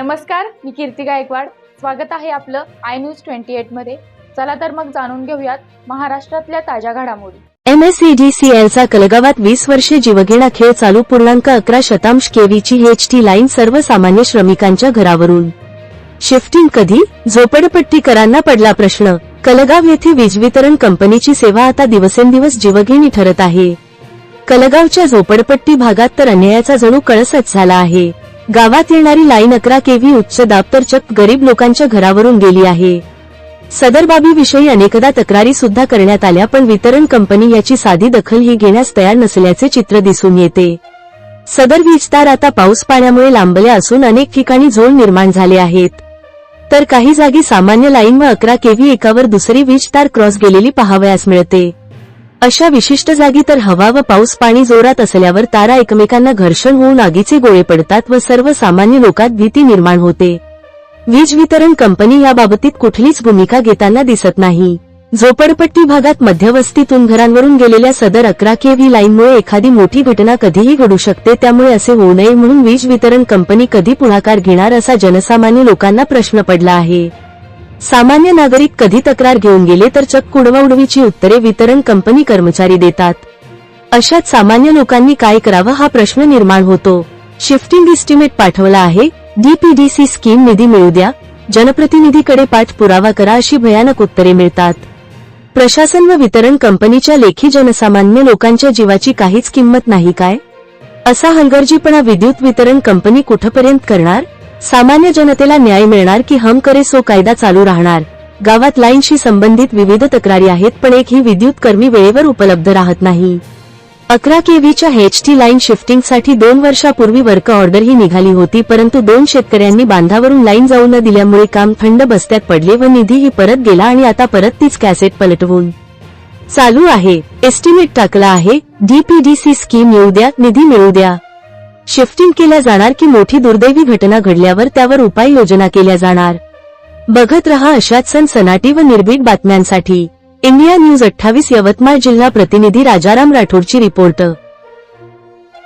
नमस्कार मी कीर्ती गायकवाड. स्वागत आहे आपलं आय न्यूज ट्वेंटी एटमध्ये. चला तर मग जाणून घेऊयात महाराष्ट्रातल्या ताज्या घडामोडी. एमएसईडीसीएलचा कलगावात वीस वर्षे जीवघेणा खेळ चालू पूर्णांक अकरा शतांश केवीची एच टी लाईन सर्वसामान्य श्रमिकांच्या घरावरून. शिफ्टिंग कधी? झोपडपट्टीकरांना पडला प्रश्न. कलगाव येथे वीज वितरण कंपनीची सेवा आता दिवसेंदिवस जीवघेणी ठरत आहे. कलगावच्या झोपडपट्टी भागात तर अन्यायाचा जणू कळसच झाला आहे. गावात येणारी लाईन अकरा केव्ही उच्च दाब तर चक्क गरीब लोकांच्या घरावरून गेली आहे. सदर बाबीविषयी अनेकदा तक्रारी सुद्धा करण्यात आल्या पण वितरण कंपनी याची साधी दखल ही घेण्यास तयार नसल्याचे चित्र दिसून येते. सदर वीजतार आता पाऊस पाण्यामुळे लांबल्या असून अनेक ठिकाणी झोन निर्माण झाले आहेत. तर काही जागी सामान्य लाईन व अकरा केव्ही एकावर दुसरी वीज तार क्रॉस गेलेली पाहावयास मिळते. अशा विशिष्ट जागी तर हवा व पाऊस पाणी जोरात असल्यावर तारा एकमेकांना घर्षण होऊन आगीचे गोळे पडतात व सर्वसामान्य लोकात भीती निर्माण होते. वीज वितरण कंपनी याबाबतीत कुठलीच भूमिका घेताना दिसत नाही. झोपडपट्टी भागात मध्यवस्तीतून घरांवरून गेलेल्या सदर अकरा केव्ही लाईनमुळे एखादी मोठी घटना कधीही घडू शकते त्यामुळे असे होऊ नये म्हणून वीज वितरण कंपनी कधी पुढाकार घेणार असा जनसामान्य लोकांना प्रश्न पडला आहे. सामान्य नागरिक कधी तक्रार घेऊन गेले तर चक्क उडवाउडवीची उत्तरे वितरण कंपनी कर्मचारी देतात. अशात सामान्य लोकांनी काय करावं हा प्रश्न निर्माण होतो. शिफ्टिंग इस्टिमेट पाठवला आहे. डीपीडीसी स्कीम निधी मिळू द्या. जनप्रतिनिधीकडे पाठपुरावा करा अशी भयानक उत्तरे मिळतात. प्रशासन व वितरण कंपनीच्या लेखी जनसामान्य लोकांच्या जीवाची काहीच किंमत नाही काय? असा हलगर्जीपणा विद्युत वितरण कंपनी कुठपर्यंत करणार? सामान्य जनतेला न्याय मिळणार की हम करे सो कायदा चालू राहणार. गावात लाईनशी संबंधित विविध तक्रारी आहेत पण एक ही विद्युत कर्मी वेळेवर उपलब्ध राहत नाही. अकरा केव्हीच्या एच टी लाईन शिफ्टिंगसाठी दोन वर्षापूर्वी वर्क ऑर्डर ही निघाली होती परंतु दोन शेतकऱ्यांनी बांधावरून लाईन जाऊ न दिल्यामुळे काम थंड बस्त्यात पडले व निधीही परत गेला आणि आता परत तीच कॅसेट पलटवून. चालू आहे. एस्टिमेट टाकला आहे डीपीडीसी स्कीम येऊ द्या निधी मिळू द्या. शिफ्टिंग केल्या जाणार की मोठी दुर्दैवी घटना घडल्यावर त्यावर उपाययोजना केल्या जाणार. बघत रहा अशाच सनसनाटी व निर्भीड बातम्यांसाठी. इंडिया न्यूज अठ्ठावीस यवतमाळ जिल्हा प्रतिनिधी राजाराम राठोडची रिपोर्ट.